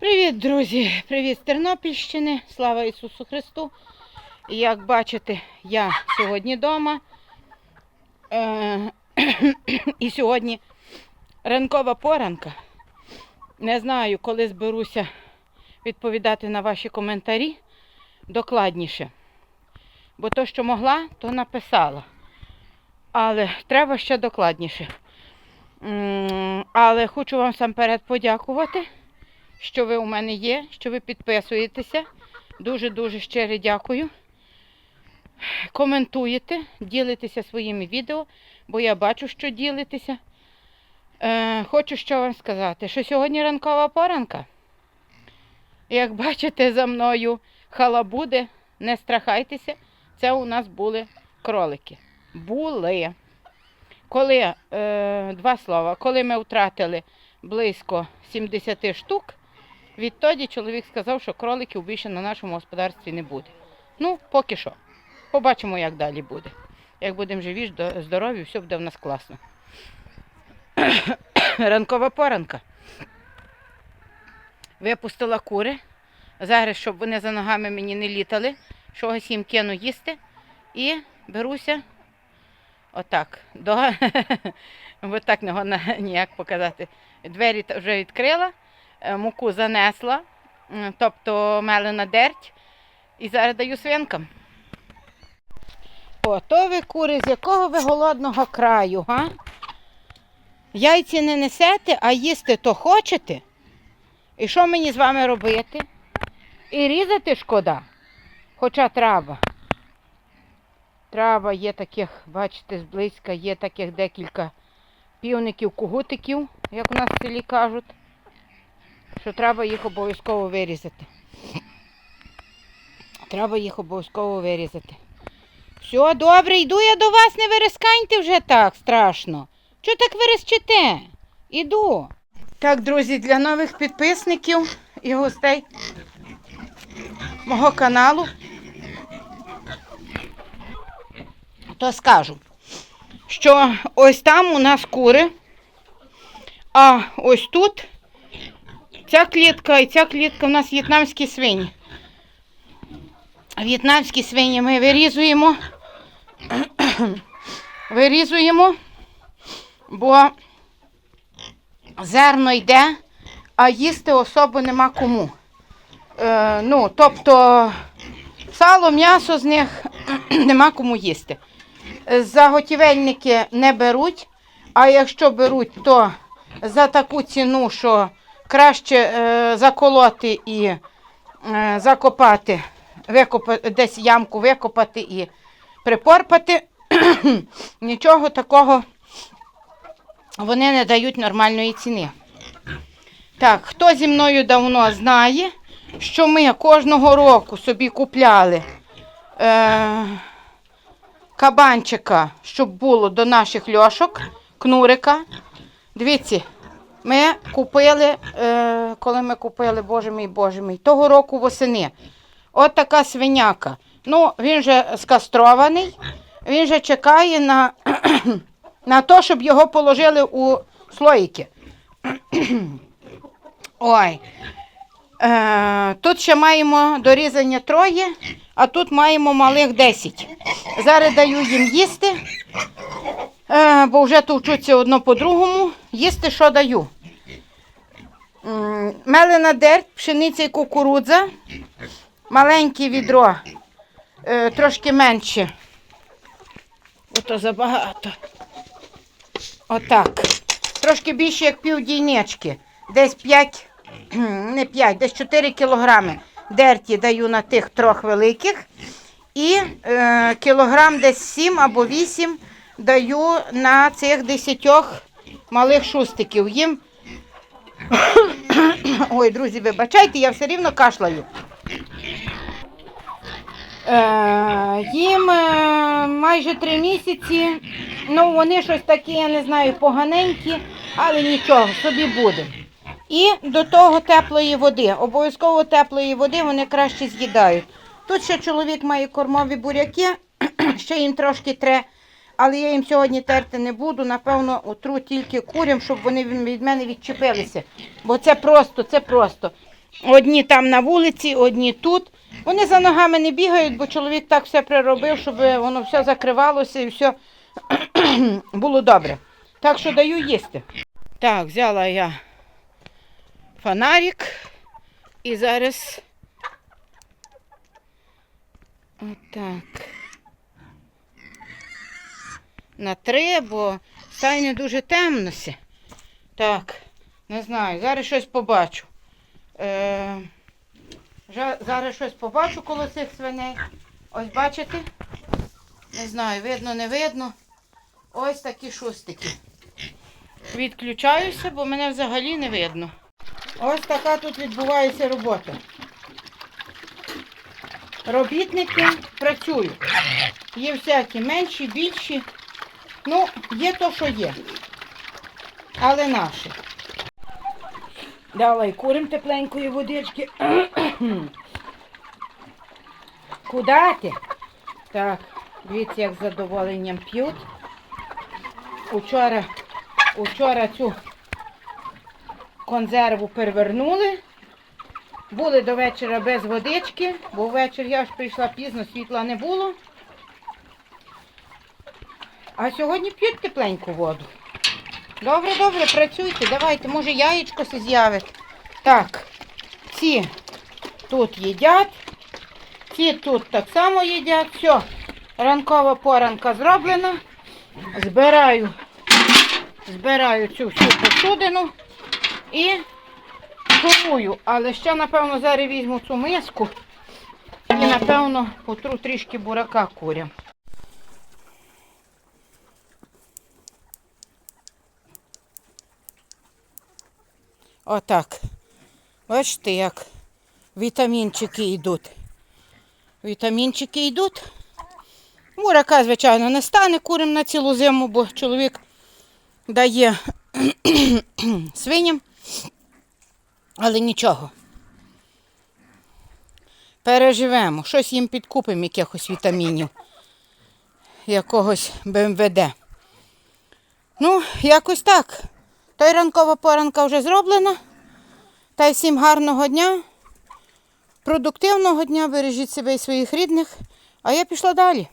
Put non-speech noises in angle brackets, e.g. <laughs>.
Привіт, друзі! Привіт з Тернопільщини! Слава Ісусу Христу! Як бачите, я сьогодні вдома. Е- <clears throat> і сьогодні ранкова поранка. Не знаю, коли зберуся відповідати на ваші коментарі докладніше. Бо то, що могла, то написала. Але треба ще докладніше. Але хочу вам сам перед подякувати що ви у мене є, що ви підписуєтеся. Дуже-дуже щиро дякую. Коментуєте, ділитеся своїми відео, бо я бачу, що ділитеся. Е, хочу що вам сказати, що сьогодні ранкова поранка. Як бачите, за мною халабуди, не страхайтеся, це у нас були кролики. Були. Коли, е, два слова, коли ми втратили близько 70 штук, відтоді чоловік сказав, що кроликів більше на нашому господарстві не буде. Ну, поки що. Побачимо, як далі буде. Як будемо живі, здорові, все буде в нас класно. <coughs> Ранкова поранка. Випустила кури. Зараз, щоб вони за ногами мені не літали, чогось їм кину їсти. І беруся отак. До... <laughs> Бо так ніяк показати. Двері вже відкрила, муку занесла, тобто мелена дерть. І зараз даю свинкам. О, то ви кури, з якого ви голодного краю, га? Яйці не несете, а їсти то хочете? І що мені з вами робити? І різати шкода, хоча трава. Трава є таких, бачите, зблизька, є таких декілька півників, кугутиків, як у нас в селі кажуть, що треба їх обов'язково вирізати. Треба їх обов'язково вирізати. Все, добре, йду я до вас, не вирисканьте вже так страшно. Чого так вирискчите? Іду. Так, друзі, для нових підписників і гостей мого каналу, то скажу, що ось там у нас кури, а ось тут ця клітка і ця клітка у нас в'єтнамські свині. В'єтнамські свині ми вирізуємо, <clears throat> вирізуємо, бо зерно йде, а їсти особо нема кому. Е, ну, тобто сало, м'ясо з них <clears throat> нема кому їсти. Заготівельники не беруть, а якщо беруть, то за таку ціну, що краще е, заколоти і е, закопати, викопати, десь ямку викопати і припорпати. <clears throat> Нічого такого вони не дають нормальної ціни. Так, хто зі мною давно знає, що ми кожного року собі купляли е, кабанчика, щоб було до наших льошок, кнурика. Дивіться, ми купили, е, коли ми купили, боже мій, боже мій, того року восени. От така свиняка. Ну, він же скастрований, він же чекає на, <clears throat> на те, щоб його положили у слоїки. <clears throat> Ой. Е, тут ще маємо дорізання троє, а тут маємо малих 10. Зараз даю їм їсти, бо вже товчуться одно по-другому. Їсти що даю? Мелена дерть, пшениця і кукурудза, маленьке відро, е, трошки менше. Ото забагато. Отак. Трошки більше, як пів дійнички. Десь 5, не 5, десь 4 кілограми дерті даю на тих трьох великих. І е, кілограм десь 7 або 8 даю на цих 10 малих шустиків. Їм. <coughs> Ой, друзі, вибачайте, я все рівно кашлаю. Е, їм е, майже три місяці. Ну, вони щось такі, я не знаю, поганенькі, але нічого, собі буде. І до того теплої води. Обов'язково теплої води вони краще з'їдають. Тут ще чоловік має кормові буряки, <coughs> ще їм трошки тре, але я їм сьогодні терти не буду. Напевно, отру тільки курям, щоб вони від мене відчепилися. Бо це просто, це просто. Одні там на вулиці, одні тут. Вони за ногами не бігають, бо чоловік так все приробив, щоб воно все закривалося і все <clears throat> було добре. Так що даю їсти. Так, взяла я фонарик і зараз отак. На три, бо стане дуже темно. ся. Так, не знаю, зараз щось побачу. Е, зараз щось побачу коло цих свиней. Ось бачите? Не знаю, видно, не видно. Ось такі шустики. Відключаюся, бо мене взагалі не видно. Ось така тут відбувається робота. Робітники працюють. Є всякі менші, більші. Ну, є то, що є. Але наші. Давай курим тепленької водички. <coughs> Куда ти? Так, дивіться, як з задоволенням п'ють. Учора, учора цю консерву перевернули. Були до вечора без водички, бо ввечері я ж прийшла пізно, світла не було. А сьогодні п'ють тепленьку воду. Добре, добре, працюйте, давайте, може яєчко се з'явить. Так, ці тут їдять, ці тут так само їдять. Все, ранкова поранка зроблена. Збираю, збираю цю всю посудину і сумую. Але ще, напевно, зараз візьму цю миску і, напевно, потру трішки бурака курям. Отак. Бачите, як вітамінчики йдуть. Вітамінчики йдуть. Мурака, звичайно, не стане курим на цілу зиму, бо чоловік дає <clears throat> свиням. Але нічого. Переживемо. Щось їм підкупимо, якихось вітамінів. Якогось БМВД. Ну, якось так. Та й ранкова поранка вже зроблена. Та й всім гарного дня, продуктивного дня, бережіть себе і своїх рідних. А я пішла далі.